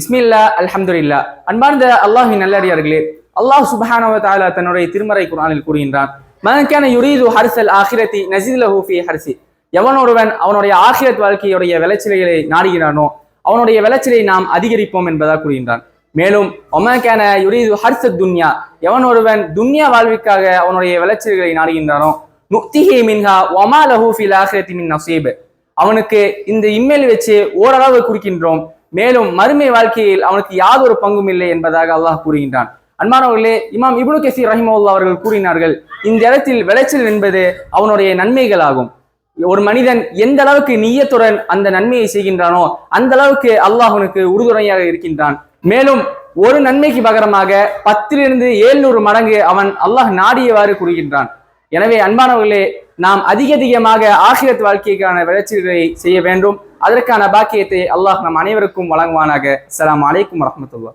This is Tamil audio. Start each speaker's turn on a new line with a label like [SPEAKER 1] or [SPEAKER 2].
[SPEAKER 1] இஸ்மில்லா அல்ஹம்துலில்லா. அன்பார்ந்த அல்லாஹின் நல்லறியார்களே அல்லாஹ் சுப்ஹானஹு தாலா தன்னுடைய திருமறை குரானில் கூறுகின்றான் மனக்கான யுரீது ஹர்சல் ஆஹிரத்தி நஸீல் லஹு ஹர்சி எவன் ஒருவன் அவனுடைய ஆகிரத் வாழ்க்கையுடைய விளைச்சலைகளை நாடுகிறானோ அவனுடைய விளைச்சலை நாம் அதிகரிப்போம் என்பதாக கூறுகின்றான். மேலும் ஒமக்கான யுரீது ஹர்சத் துன்யா. எவன் ஒருவன் துன்யா வாழ்விற்காக அவனுடைய விளைச்சல்களை நாடுகின்றானோ நுக்திஹி மின்ஹா ஒமா லஹூஃபில் ஆஹிரத்தி மின் நசீப். அவனுக்கு இந்த இம்மெயில் வச்சு ஓரளவு குறிக்கின்றோம் மேலும் மறுமை வாழ்க்கையில் அவனுக்கு யாதொரு பங்கும் இல்லை என்பதாக அல்லாஹ் கூறுகின்றான். அன்பானவர்களே இமாம் இப்னு கசி ரஹிமவுல்லா அவர்கள் கூறினார்கள் இந்த இடத்தில் விளைச்சல் என்பது அவனுடைய நன்மைகளாகும். ஒரு மனிதன் எந்த அளவுக்கு நீயத்துடன் அந்த நன்மையை செய்கின்றானோ அந்த அளவுக்கு அல்லாஹ் அவனுக்கு உறுதுணையாக இருக்கின்றான். மேலும் ஒரு நன்மைக்கு பகரமாக பத்திலிருந்து ஏழ்நூறு மடங்கு அவன் அல்லாஹ் நாடியவாறு கூறுகின்றான். எனவே அன்பானவர்களே நாம் அதிக அதிகமாக ஆசிரியத் வாழ்க்கைக்கான விளைச்சல்களை செய்ய வேண்டும். அதற்கான பாக்கியத்தை அல்லாஹ் நம் அனைவருக்கும் வழங்குவானாக. அலாம் அலைக்கும் வரமத்துல்லா